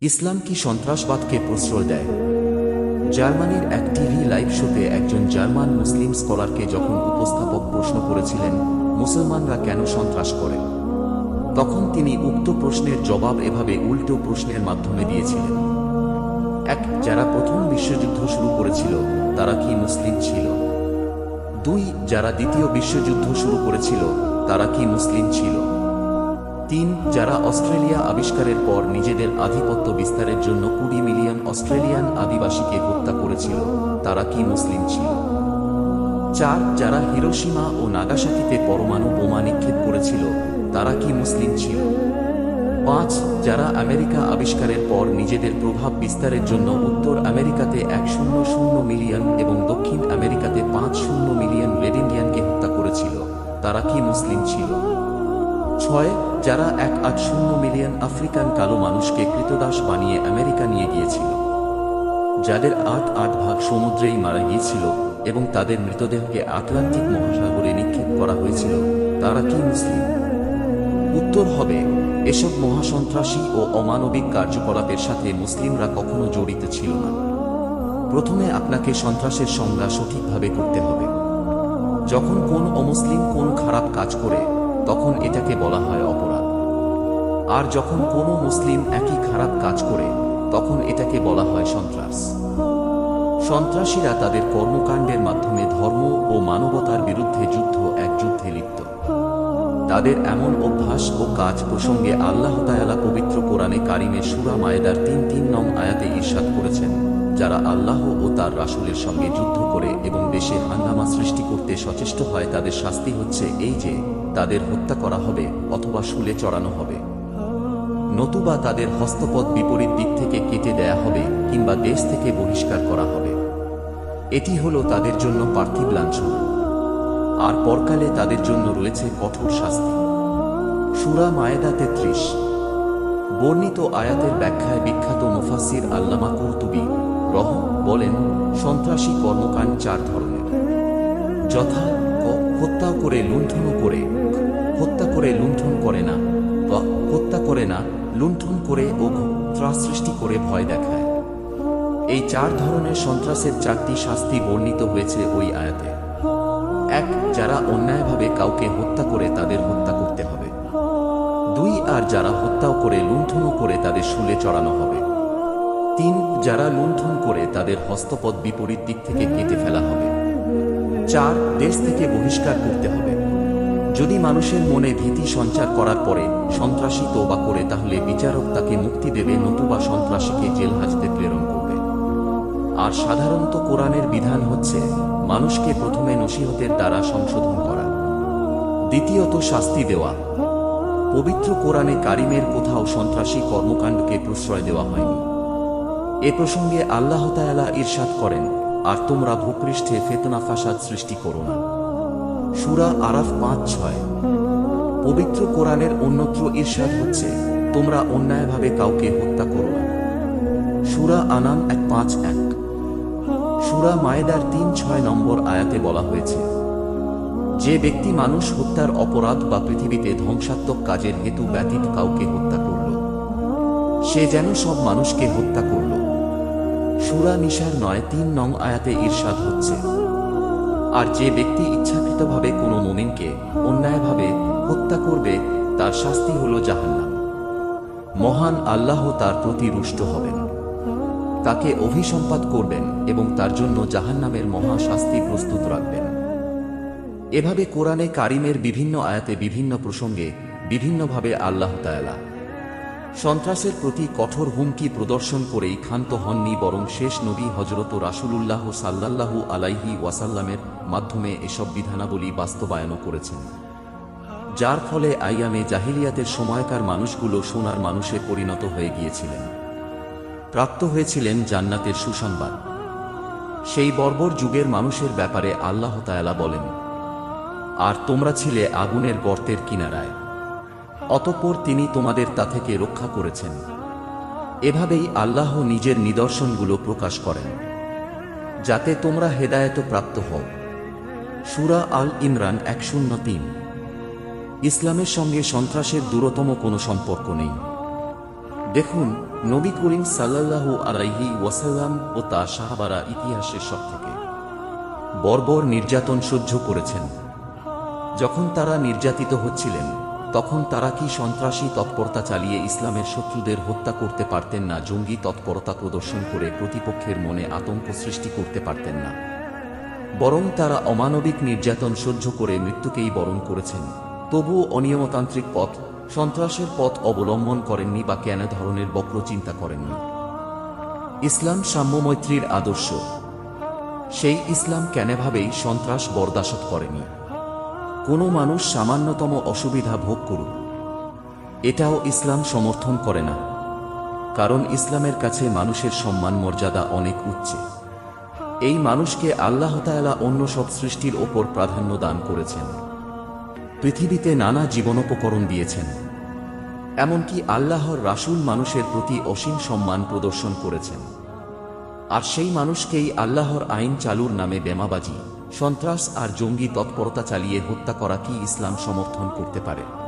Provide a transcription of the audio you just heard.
ইসলাম কি সন্ত্রাসবাদকে প্রশ্রয় দেয়? জার্মানির এক টিভি লাইভ শোতে একজন জার্মান মুসলিম স্কলারকে যখন উপস্থাপক প্রশ্ন করেছিলেন, মুসলমানরা কেন সন্ত্রাস করে? তখন তিনি উক্ত প্রশ্নের জবাব এভাবে উল্টো প্রশ্নের মাধ্যমে দিয়েছিলেন। এক, যারা প্রথম বিশ্বযুদ্ধ শুরু করেছিল, তারা কি মুসলিম ছিল? দুই, যারা দ্বিতীয় বিশ্বযুদ্ধ শুরু করেছিল, তারা কি মুসলিম ছিল? তিন, যারা অস্ট্রেলিয়া আবিষ্কারের পর নিজেদের আধিপত্য বিস্তারের জন্য কুড়ি মিলিয়ন অস্ট্রেলিয়ান আদিবাসীকে হত্যা করেছিল, তারা কি মুসলিম ছিল? চার, যারা হিরোসীমা ও নাগাসাকিতে পরমাণু বোমা নিক্ষেপ করেছিল, তারা কি মুসলিম ছিল? পাঁচ, যারা আমেরিকা আবিষ্কারের পর নিজেদের প্রভাব বিস্তারের জন্য উত্তর আমেরিকাতে এক শূন্য শূন্য মিলিয়ন এবং দক্ষিণ আমেরিকাতে পাঁচ শূন্য মিলিয়ন রেড ইন্ডিয়ানকে হত্যা করেছিল, তারা কি মুসলিম ছিল? ছয়, যারা এক আট শূন্য মিলিয়ন আফ্রিকান কালো মানুষকে কৃতদাস বানিয়ে আমেরিকা নিয়ে গিয়েছিল। যাদের আট আট ভাগ সমুদ্রেই মারা গিয়েছিল এবং তাদের মৃতদেহকে আটলান্টিক মহাসাগরে নিক্ষেপ করা হয়েছিল, তারা কি মুসলিম? উত্তর হবে, এসব মহাসন্ত্রাসী ও অমানবিক কার্যকলাপের সাথে মুসলিমরা কখনো জড়িত ছিল না। প্রথমে আপনাকে সন্ত্রাসের সংজ্ঞা সঠিকভাবে করতে হবে। যখন কোন অমুসলিম কোন খারাপ কাজ করে তখন এটাকে বলা হয় অপরাধ। আর যখন কোনো মুসলিম একই খারাপ কাজ করে, তখন এটাকে বলা হয় সন্ত্রাস। সন্ত্রাসীরা তাদের কর্মকাণ্ডের মাধ্যমে ধর্ম ও মানবতার বিরুদ্ধে যুদ্ধ এক যুদ্ধে লিপ্ত। তাদের এমন অভ্যাস ও কাজ প্রসঙ্গে আল্লাহ তায়ালা পবিত্র কোরআনে কারিমে সুরা মায়েদার তিন তিন নং আয়াতে ঈর্ষাদ করেছেন, যারা আল্লাহ ও তার রাসুলের সঙ্গে যুদ্ধ করে এবং দেশে হাঙ্গামা সৃষ্টি করতে সচেষ্ট হয়, তাদের শাস্তি হচ্ছে এই যে তাদের হত্যা করা হবে অথবা শুলে চড়ানো হবে। নতুবা তাদের হস্তপদ বিপরীত দিক থেকে কেটে দেয়া হবে কিংবা দেশ থেকে বহিষ্কার করা হবে। এটি হলো তাদের জন্য পার্থিব লাঞ্ছনা। আর পরকালে তাদের জন্য রয়েছে কঠোর শাস্তি। সুরা মায়েদা তেত্রিশ। বর্ণিত আয়াতের ব্যাখ্যায় বিখ্যাত মুফাসির আল্লামা কৌতুবি রহ বলেন, সন্ত্রাসী কর্মকাণ্ড চার ধরনের। যথা ক হত্যা করে লুণ্ঠনও করে, হত্যা করে লুণ্ঠন করে না, বা হত্যা করে না, লুণ্ঠন করে ও ত্রাস সৃষ্টি করে ভয় দেখায়। এই চার ধরনের সন্ত্রাসের চারটি শাস্তি বর্ণিত হয়েছে ওই আয়াতে। এক, যারা অন্যায়ভাবে কাউকে হত্যা করে তাদের হত্যা করতে হবে। দুই, আর যারা হত্যাও করে, লুণ্ঠনও করে তাদের শুলে চড়ানো হবে। তিন, যারা লুণ্ঠন করে তাদের হস্তপদ বিপরীত দিক থেকে কেটে ফেলা হবে। চার দেশ থেকে বহিষ্কার করতে হবে। যদি মানুষের মনে ভীতি সঞ্চার করার পরে সন্ত্রাসী তোবা করে, তাহলে বিচারক তাকে মুক্তি দেবে, নতুবা সন্ত্রাসীকে জেল হাজতে প্রেরণ করবে। আর সাধারণত কোরআনের বিধান হচ্ছে, মানুষকে প্রথমে নসিহতের দ্বারা সংশোধন করা। দ্বিতীয়ত শাস্তি দেওয়া। পবিত্র কোরআনে কারিমের কোথাও সন্ত্রাসী কর্মকাণ্ডকে প্রশ্রয় দেওয়া হয়নি। এ প্রসঙ্গে আল্লাহ তায়ালা ঈর্ষাদ করেন আর তোমরা ভূপৃষ্ঠে ফেতনা ফাসাদ সৃষ্টি করো না। সুরা আরাফ পাঁচ ছয়। পবিত্র কোরআনের অন্যত্র ঈর্ষাদ হচ্ছে, তোমরা অন্যায়ভাবে কাউকে হত্যা করো না। সুরা আনাম এক পাঁচ এক। সুরা মায়েদার তিন ছয় নম্বর আয়াতে বলা হয়েছে, যে ব্যক্তি মানুষ হত্যার অপরাধ বা পৃথিবীতে ধ্বংসাত্মক কাজের হেতু ব্যতীত কাউকে হত্যা করল, সে যেন সব মানুষকে হত্যা করল। সুরা নিশার নয়, তিন নং আয়াতে ঈর্ষাদ হচ্ছে। আর যে ব্যক্তি ইচ্ছাকৃতভাবে কোনো মোমিনকে অন্যায়ভাবে হত্যা করবে, তার শাস্তি হল জাহান্নাম। মহান আল্লাহ তার প্রতি রুষ্ট হবেন। তাকে অভিসম্পাদ করবেন এবং তার জন্য জাহান্নামের মহা শাস্তি প্রস্তুত রাখবেন। এভাবে কোরআনে কারিমের বিভিন্ন আয়াতে বিভিন্ন প্রসঙ্গে বিভিন্নভাবে আল্লাহ তায়ালা সন্ত্রাসের প্রতি কঠোর হুমকি প্রদর্শন করেই ক্ষান্ত হননি বরং শেষ নবী হজরত রাসূলুল্লাহ সাল্লাল্লাহু আলাইহি ওয়াসাল্লামের মাধ্যমে এসব বিধানাবলী বাস্তবায়নও করেছেন। যার ফলে আইয়ামে জাহিলিয়াতের সময়কার মানুষগুলো সোনার মানুষে পরিণত হয়ে গিয়েছিলেন। প্রাপ্ত হয়েছিলেন জান্নাতের সুসংবাদ। সেই বর্বর যুগের মানুষের ব্যাপারে আল্লাহ তায়ালা বলেন, আর তোমরা ছিলে আগুনের গর্তের কিনারায়। অতঃপর তিনি তোমাদের তা থেকে রক্ষা করেছেন। এভাবেই আল্লাহ নিজের নিদর্শনগুলো প্রকাশ করেন, যাতে তোমরা হেদায়ত প্রাপ্ত হও। সুরা আল ইমরান এক শূন্য তিন। ইসলামের সঙ্গে সন্ত্রাসের দূরতম কোনো সম্পর্ক নেই। দেখুন, নবী করিম সাল্লাল্লাহু আলাইহি ওয়াসাল্লাম ও তা সাহাবারা ইতিহাসের সব থেকে বর্বর নির্যাতন সহ্য করেছেন। যখন তারা নির্যাতিত হচ্ছিলেন তখন তারা কি সন্ত্রাসী তৎপরতা চালিয়ে ইসলামের শত্রুদের হত্যা করতে পারতেন না, জঙ্গি তৎপরতা প্রদর্শন করে প্রতিপক্ষের মনে আতঙ্ক সৃষ্টি করতে পারতেন না। বরং তারা অমানবিক নির্যাতন সহ্য করে মৃত্যুকেই বরণ করেছেন। তবুও অনিয়মতান্ত্রিক পথ, সন্ত্রাসের পথ অবলম্বন করেননি বা কেন ধরনের বক্র চিন্তা করেননি। ইসলাম সাম্য মৈত্রীর আদর্শ। সেই ইসলাম কেনভাবেই সন্ত্রাস বরদাসত করেনি। কোনো মানুষ সামান্যতম অসুবিধা ভোগ করুক। এটাও ইসলাম সমর্থন করে না। কারণ ইসলামের কাছে মানুষের সম্মান মর্যাদা অনেক উচ্চে। এই মানুষকে আল্লাহ তাআলা অন্য সব সৃষ্টির ওপর প্রাধান্য দান করেছেন। পৃথিবীতে নানা জীবনোপকরণ দিয়েছেন। এমনকি আল্লাহর রাসুল মানুষের প্রতি অসীম সম্মান প্রদর্শন করেছেন। আর সেই মানুষকেই আল্লাহর আইন চালুর নামে বেমাবাজি সন্ত্রাস আর জঙ্গি তৎপরতা চালিয়ে হত্যা করা কি ইসলাম সমর্থন করতে পারে?